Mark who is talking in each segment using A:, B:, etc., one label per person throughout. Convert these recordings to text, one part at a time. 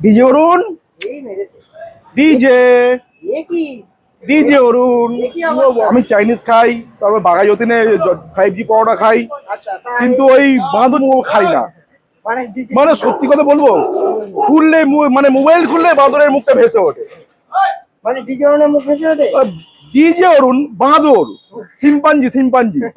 A: DJ Arun. DJ. DJ Arun? আমি Chinese খাই তারপর বাঘাই যতীনে ফাইভ জি পাউডার খাই।
B: আচ্ছা
A: কিন্তু ওই বাঁধন খাই না।
B: মানে
A: মানে সত্যি কথা বলব খুললে মানে মোবাইল খুললে বাঁদরের মুখটা ভেসে ওঠে।
B: মানে ডিজে অরুণের মুখ ভেসে ওঠে?
A: ডিজে অরুণ বাঁদর সিম্পাঞ্জি সিম্পাঞ্জি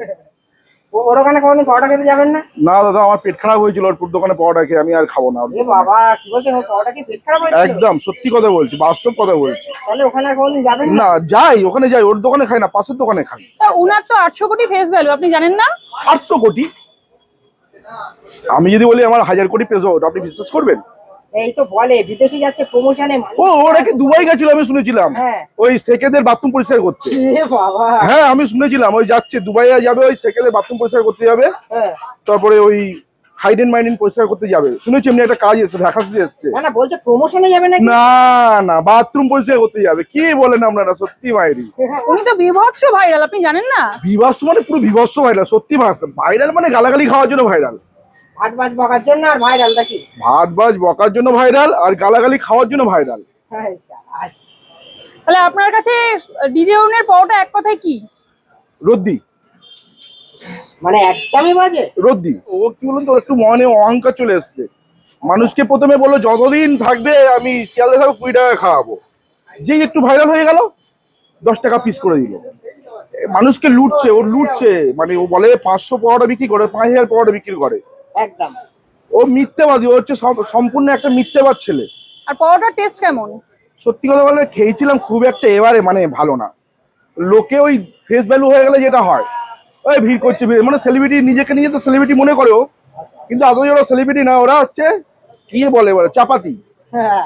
B: ওর ওখানে কোনদিন পরোটা খেতে যাবেন না?
A: না দাদা আমার পেট খারাপ হয়েছিল। ওর পুর দোকানে পাওয়াটা খেয়ে আমি আর খাব না।
B: এ বাবা কি বলছেন? ওর পরোটা কি পেট খারাপ হয়েছিল?
A: একদম সত্যি কথা বলছি বাস্তব কথা বলছি।
B: তাহলে ওখানে আর কোনদিন যাবেন না?
A: না যাই ওখানে যাই ওর দোকানে খাই না পাশের দোকানে খাই।
C: উনার তো আটশো কোটি ফেস ভ্যালু আপনি জানেন না?
A: আটশো কোটি? আমি যদি বলি আমার হাজার কোটি পেজো আপনি বিশ্বাস করবেন?
B: এই তো বলে বিদেশে যাচ্ছে প্রমোশনে
A: ও ওরা কি দুবাই গেছিল আমি শুনেছিলাম।
B: হ্যাঁ।
A: ওই সেকেদের বাথরুম পরিষ্কার করতে।
B: বাবা।
A: হ্যাঁ আমি শুনেছিলাম ওই যাচ্ছে দুবাই যাবে ওই সেকেদের বাথরুম পরিষ্কার করতে যাবে।
B: হ্যাঁ।
A: তারপরে ওই হাইডেন মাইডেন পরিষ্কার করতে যাবে। শুনেছি এমনি একটা কাজ এসছে
B: না না বলছে প্রমোশনে যাবে নাকি?
A: না না বাথরুম পরিষ্কার করতে যাবে। কি বলেন আপনারা সত্যি মাইরি
C: উনি তো বিভৎস ভাইরাল আপনি জানেন না?
A: বিভৎস মানে পুরো বিভৎস ভাইরাল সত্যি ভাইরাল। মানে গালাগালি খাওয়ার জন্য ভাইরাল
B: বকার জন্য আর ভাইরাল নাকি?
A: ভাত বাজ বকার জন্য ভাইরাল আর গালাগালি খাওয়ার জন্য ভাইরাল।
B: হ্যাঁ
C: তাহলে আপনার কাছে ডিজে অরুণের পরোটা এক কথায় কি?
A: রদ্দি।
B: মানে একদমই বাজে।
A: রদ্দি। ও কি বলুন তো একটু মনে অহংকার চলে এসছে। মানুষকে প্রথমে বলল যতদিন থাকবে আমি শিয়ালদা থাকব কুড়ি টাকা খাওয়াবো। যেই একটু ভাইরাল হয়ে গেল দশ টাকা পিস করে দিল। মানুষকে লুটছে ওর লুটছে। মানে ও বলে পাঁচশো পরোটা বিক্রি করে পাঁচ হাজার পরোটা বিক্রি করে।
B: একদম।
A: ও মিথ্যেবাদী ও হচ্ছে সম্পূর্ণ একটা মিথ্যেবাদ ছেলে।
C: আর পরোটার টেস্ট কেমন?
A: সত্যি কথা বলে খেয়েছিলাম খুব একটা এবারে মানে ভালো না। লোকে ওই ফেস ভ্যালু হয়ে গেলে যেটা হয় ওই ভিড় করছে ভিড় মানে সেলিব্রিটি নিজেকে নিয়ে তো সেলিব্রিটি মনে করেও কিন্তু আদৌ ওরা সেলিব্রিটি না ওরা হচ্ছে কি বলে বলে চাপাতি।
B: হ্যাঁ।